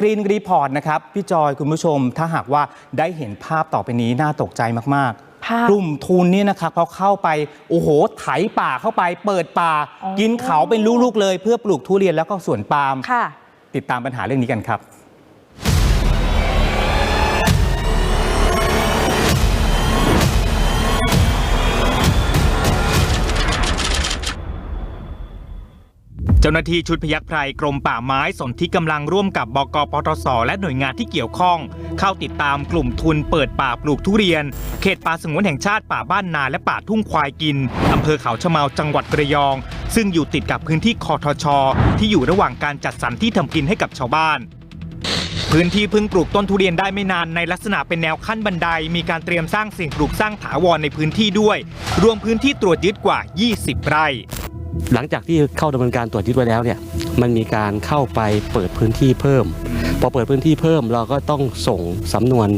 กรีนรีพอร์ตนะครับ พี่จอยคุณผู้ชม ถ้าหากว่าได้เห็นภาพต่อไปนี้น่าตกใจมากภาพกลุ่มทุนเนี่ยนะครับพอเข้าไป โอ้โห ไถป่าเข้าไป เปิดป่า อ๋อ กินเขาเป็นลูก ๆ เลย เพื่อปลูกทุเรียนแล้วก็สวนปาล์มค่ะ ติดตามปัญหาเรื่องนี้กันครับ จ้าหน้าที่ชุดพยัคฆ์ไพรกรมป่าไม้สนที่กำลังร่วมกับบกปทศและหน่วยงานที่เกี่ยวข้อง เข้าติดตามกลุ่มทุนเปิดป่าปลูกทุเรียน เขตป่าสงวนแห่งชาติป่าบ้านนาและป่าทุ่งควายกินอำเภอเขาชะเมาจังหวัดระยอง ซึ่งอยู่ติดกับพื้นที่คอทช ที่อยู่ระหว่างการจัดสรรที่ทำกินให้กับชาวบ้านพื้นที่เพิ่งปลูกต้นทุเรียนได้ไม่นานในลักษณะเป็นแนวขั้นบันได มีการเตรียมสร้างสิ่งปลูกสร้างถาวรในพื้นที่ด้วย รวมพื้นที่ตรวจยึดกว่า 20 ไร่ หลังจากที่เข้าดำเนินการตรวจยึดไว้แล้วเนี่ยมันมีการเข้าไปเปิดพื้นที่เพิ่ม พอเปิดพื้นที่เพิ่มเราก็ต้องส่งสำนวน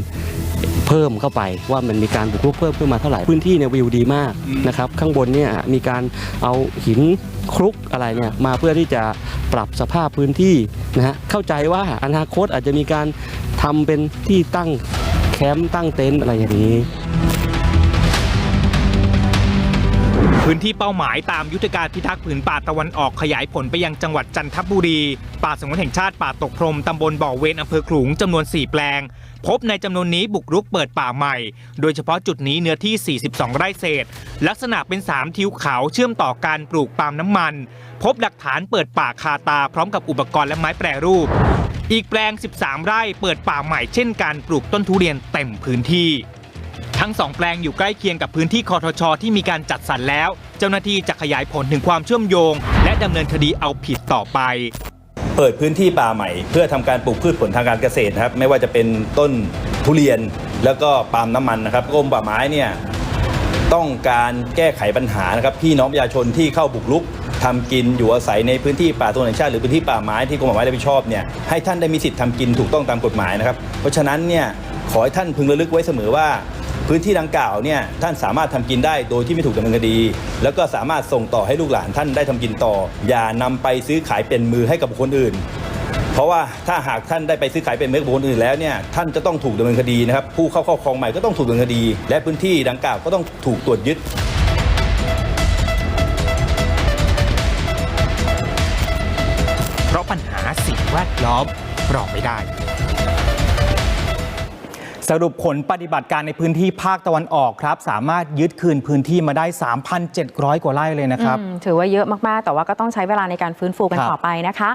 เพิ่มเข้าไปว่ามันมีการบุกรุกเพิ่มขึ้นมาเท่าไหร่พื้นที่เนี่ยวิวดีมากนะครับข้างบนเนี่ยมีการเอาหินคลุกอะไรเนี่ยมาเพื่อที่จะปรับสภาพพื้นที่นะฮะเข้าใจว่าอนาคตอาจจะมีการทำเป็นที่ตั้งแคมป์ตั้งเต็นท์อะไรอย่างนี้ พื้นที่เป้าหมายตามยุทธการพิทักษ์ผืนป่าตะวันออกขยายผลไปยังจังหวัดจันทบุรี ป่าสงวนแห่งชาติป่าตกพรมตำบลบ่อเวนอำเภอขลุงจำนวน 4 แปลง พบในจำนวนนี้บุกรุกเปิดป่าใหม่ โดยเฉพาะจุดนี้เนื้อที่ 42 ไร่เศษ ลักษณะเป็น 3 ทิวเขาเชื่อมต่อการปลูกปาล์มน้ำมัน พบหลักฐานเปิดป่าคาตาพร้อมกับอุปกรณ์และไม้แปรรูป อีกแปลง 13 ไร่เปิดป่าใหม่เช่นการปลูกต้นทุเรียนเต็มพื้นที่ ทั้งสองแปลงอยู่ใกล้เคียงกับพื้นที่คอทช ที่มีการจัดสรรแล้ว เจ้าหน้าที่จะขยายผลถึงความเชื่อมโยง และดำเนินคดีเอาผิดต่อไป เปิดพื้นที่ป่าใหม่ เพื่อทำการปลูกพืชผลทางการเกษตรนะครับ ไม่ว่าจะเป็นต้นทุเรียนแล้วก็ปาล์มน้ำมันนะครับกรมป่าไม้เนี่ยต้องการแก้ไขปัญหานะครับพี่น้องประชาชนที่เข้าบุกรุกทำกินอยู่อาศัยในพื้นที่ป่าตัวแห่งชาติหรือพื้นที่ป่าไม้ที่กรมป่าไม้ได้ผิดชอบเนี่ยให้ท่านได้มีสิทธิ์ทำกินถูกต้องตามกฎหมายนะครับ เพราะฉะนั้นเนี่ยขอให้ท่านพึงระลึกไว้เสมอว่า พื้นที่ดังกล่าวเนี่ยท่านสามารถทำกินได้โดยที่ไม่ถูกดำเนินคดี แล้วก็สามารถส่งต่อให้ลูกหลานท่านได้ทำกินต่อ อย่านำไปซื้อขายเป็นมือให้กับบุคคลอื่น เพราะว่าถ้าหากท่านได้ไปซื้อขายเป็นมือกับบุคคลอื่นแล้วเนี่ยท่านจะต้องถูกดำเนินคดีนะครับผู้เข้าครอบครองใหม่ก็ต้องถูกดำเนินคดี และพื้นที่ดังกล่าวก็ต้องถูกตรวจยึดเพราะปัญหาสิ่งแวดล้อมรอไม่ได้ สรุปผลปฏิบัติการในพื้นที่ภาคตะวันออกครับ สามารถยึดคืนพื้นที่มาได้ 3,700 กว่าไร่เลยนะครับอืมถือว่าเยอะมาก ๆ แต่ว่าก็ต้องใช้เวลาในการฟื้นฟูกันครับต่อไปนะคะ